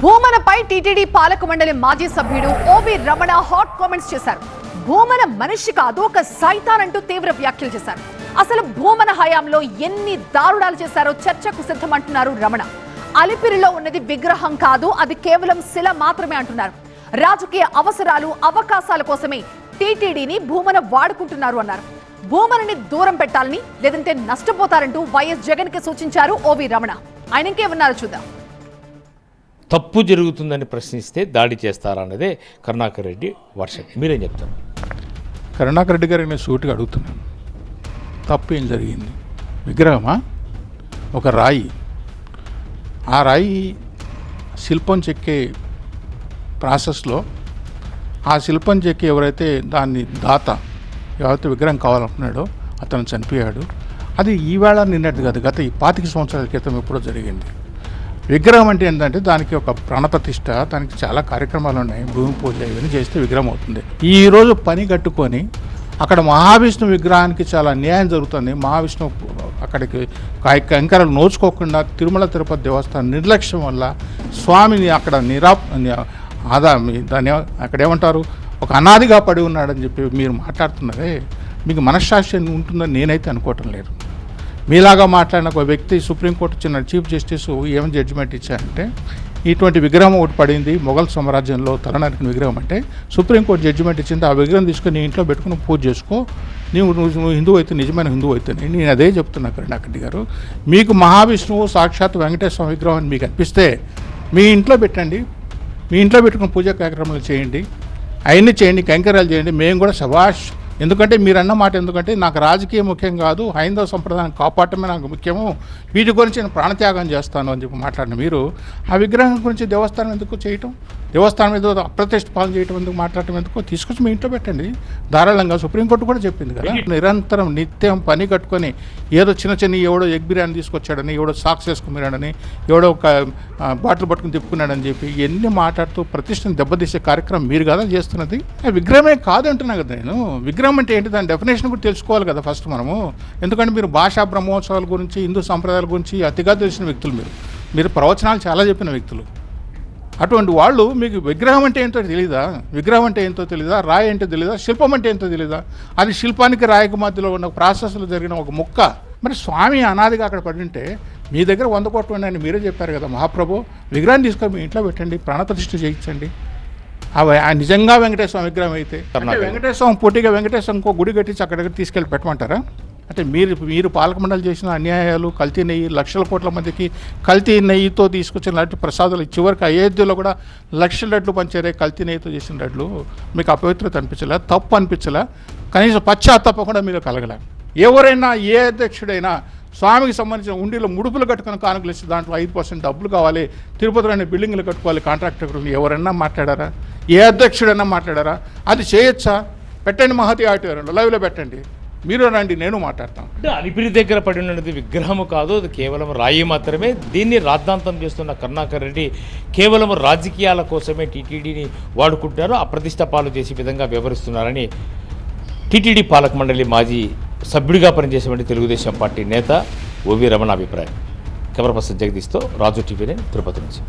భూమనపై TTD పాలక మండలి మాజీ సభ్యుడు ఓబి రమణ హాట్ కామెంట్స్ చేశారు. భూమన మనిషి కాదు ఒక సైతాన్ అంటూ తీవ్ర వ్యాఖ్యలు చేశారు. అసలు భూమన హయాంలో ఎన్ని దారుణాలు చేశారో చర్చకు సిద్ధమంటున్నారు రమణ. అలిపిరిలో ఉన్నది విగ్రహం కాదు అది కేవలం శిల మాత్రమే అంటున్నారు. రాజకీయ అవసరాలు అవకాశాల కోసమే టీటీడీని భూమన వాడుకుంటున్నారు అన్నారు. భూమనని దూరం పెట్టాలని లేదంటే నష్టపోతారంటూ వైఎస్ జగన్కి సూచించారు ఓవి రమణ. ఆయన ఇంకేమన్నారు చూద్దాం. తప్పు జరుగుతుందని ప్రశ్నిస్తే దాడి చేస్తారా అన్నదే కరుణాకర్ రెడ్డి వర్షం. మీరేం చెప్తారు కరుణాకర్ రెడ్డి గారు నేను సూటిగా అడుగుతున్నాను. తప్పు ఏం జరిగింది? విగ్రహమా? ఒక రాయి. ఆ రాయి శిల్పం చెక్కే ప్రాసెస్లో ఆ శిల్పం చెక్కి ఎవరైతే దాన్ని దాత ఎవరైతే విగ్రహం కావాలనుకున్నాడో అతను చనిపోయాడు. అది ఈవేళ నిన్నటి కాదు గత ఈ పాతిక సంవత్సరాల క్రితం ఎప్పుడో జరిగింది. విగ్రహం అంటే ఏంటంటే దానికి ఒక ప్రాణప్రతిష్ట దానికి చాలా కార్యక్రమాలు ఉన్నాయి. భూమి పూజ ఇవన్నీ చేస్తే విగ్రహం అవుతుంది. ఈ రోజు పని కట్టుకొని అక్కడ మహావిష్ణు విగ్రహానికి చాలా అన్యాయం జరుగుతుంది. మహావిష్ణు అక్కడికి కంకరలు నోచుకోకుండా తిరుమల తిరుపతి దేవస్థానం నిర్లక్ష్యం వల్ల స్వామిని అక్కడ నిరా ఆదా దాని అక్కడ ఏమంటారు? ఒక అనాదిగా పడి ఉన్నాడని చెప్పి మీరు మాట్లాడుతున్నదే మీకు మనశ్శాస్త్రి ఉంటుందని నేనైతే అనుకోవటం లేదు. మీలాగా మాట్లాడిన ఒక వ్యక్తి సుప్రీంకోర్టు చిన్న చీఫ్ జస్టిస్ ఏం జడ్జిమెంట్ ఇచ్చారంటే ఇటువంటి విగ్రహం ఒకటి పడింది మొఘల్ సామ్రాజ్యంలో తలనరికిన విగ్రహం అంటే సుప్రీంకోర్టు జడ్జిమెంట్ ఇచ్చింది ఆ విగ్రహం తీసుకొని నీ ఇంట్లో పెట్టుకుని పూజ చేసుకో నీవు నువ్వు నువ్వు హిందువు అయితే నిజమైన హిందువు అయితే నేను అదే చెప్తున్నా కరుణాకర్ణి గారు. మీకు మహావిష్ణువు సాక్షాత్ వెంకటేశ్వర విగ్రహం అని మీకు అనిపిస్తే మీ ఇంట్లో పెట్టండి మీ ఇంట్లో పెట్టుకుని పూజా కార్యక్రమాలు చేయండి అవన్నీ చేయండి కంకరాలు చేయండి మేము కూడా శభాష్ ఎందుకంటే మీరు అన్న మాట ఎందుకంటే నాకు రాజకీయం ముఖ్యం కాదు హైందవ సంప్రదాయాన్ని కాపాడటమే నాకు ముఖ్యము. వీటి గురించి నేను ప్రాణత్యాగం చేస్తాను అని చెప్పి మాట్లాడిన మీరు. ఆ విగ్రహం గురించి దేవస్థానం ఎందుకు చేయటం? దేవస్థానం మీద అప్రతిష్ట పాలన చేయటం ఎందుకు మాట్లాడటం ఎందుకు? తీసుకొచ్చి మీ ఇంట్లో పెట్టండి. ధారాళంగా సుప్రీంకోర్టు కూడా చెప్పింది కదా. నిరంతరం నిత్యం పని కట్టుకొని ఏదో చిన్న చిన్న ఎవడో ఎగ్ బిర్యానీ తీసుకొచ్చాడని ఎవడో సాక్స్ వేసుకున్నాడని ఎవడో ఒక బాటిల్ పట్టుకుని తిప్పుకున్నాడని చెప్పి ఎన్ని మాట్లాడుతూ ప్రతిష్టను దెబ్బతీసే కార్యక్రమం మీరు కదా చేస్తున్నది? విగ్రహమే కాదంటున్నా కదా నేను. విగ్రహం అంటే ఏంటి? దాని డెఫినేషన్ కూడా తెలుసుకోవాలి కదా ఫస్ట్ మనము. ఎందుకంటే మీరు భాషా బ్రహ్మోత్సవాల గురించి హిందూ సంప్రదాయాల గురించి అతిగా తెలిసిన వ్యక్తులు మీరు. మీరు ప్రవచనాలు చాలా చెప్పిన వ్యక్తులు. అటువంటి వాళ్ళు మీకు విగ్రహం అంటే ఏంటో తెలియదా విగ్రహం అంటే ఏంటో తెలియదా రాయి ఏంటో తెలియదా శిల్పం అంటే ఏంటో తెలియదా అది శిల్పానికి రాయికి మధ్యలో ఉన్న ప్రాసెస్లో జరిగిన ఒక ముక్క. మరి స్వామి అనాదిగా అక్కడ పడి ఉంటే మీ దగ్గర వంద కోట్లు ఉన్నాయని మీరే చెప్పారు కదా మహాప్రభు. విగ్రహం తీసుకొని మీ ఇంట్లో పెట్టండి ప్రాణప్రతిష్ఠ చేయించండి. అవి ఆ నిజంగా వెంకటేశ్వర విగ్రహం అయితే. వెంకటేశ్వర పోటీగా వెంకటేశ్వర ఇంకో గుడి కట్టించి అక్కడ దగ్గర తీసుకెళ్ళి పెట్టమంటారా? అంటే మీరు మీరు పాలక మండలి చేసిన అన్యాయాలు కల్తీ నెయ్యి లక్షల కోట్ల మందికి కల్తీ నెయ్యితో తీసుకొచ్చిన లాంటి ప్రసాదాలు చివరికి అయోధ్యలో కూడా లక్షల రెట్లు పంచారే కల్తీ నెయ్యితో చేసిన రెడ్లు మీకు అపవిత్రత అనిపించలే తప్పు అనిపించలే? కనీసం పశ్చాత్తాపం కూడా మీరు కలగలే? ఎవరైనా ఏ అధ్యక్షుడైనా స్వామికి సంబంధించిన ఉండిలో ముడుపులు కట్టుకుని కానుకలు ఇస్తే దాంట్లో ఐదు పర్సెంట్ డబ్బులు కావాలి తిరుపతిలోని బిల్డింగ్లు కట్టుకోవాలి కాంట్రాక్టర్ ఎవరైనా మాట్లాడారా? ఏ అధ్యక్షుడైనా మాట్లాడారా? అది చేయొచ్చా? పెట్టండి మహతి ఆటోరంలో లైవ్లో పెట్టండి. మీరు రండి నేను మాట్లాడతాను. అంటే అలిపిరి దగ్గర పడి ఉన్నది విగ్రహము కాదు అది కేవలం రాయి మాత్రమే. దీన్ని రాద్ధాంతం చేస్తున్న కరుణాకర్ రెడ్డి కేవలం రాజకీయాల కోసమే టీటీడీని వాడుకుంటున్నారు అప్రతిష్ట పాలు చేసే విధంగా వ్యవహరిస్తున్నారని టీటీడీ పాలక మండలి మాజీ సభ్యుడిగా పనిచేసేటువంటి తెలుగుదేశం పార్టీ నేత ఓవి రమణ అభిప్రాయం. కెమెరా పర్సన్ జగదీష్తో రాజు టీవీ తిరుపతి నుంచి.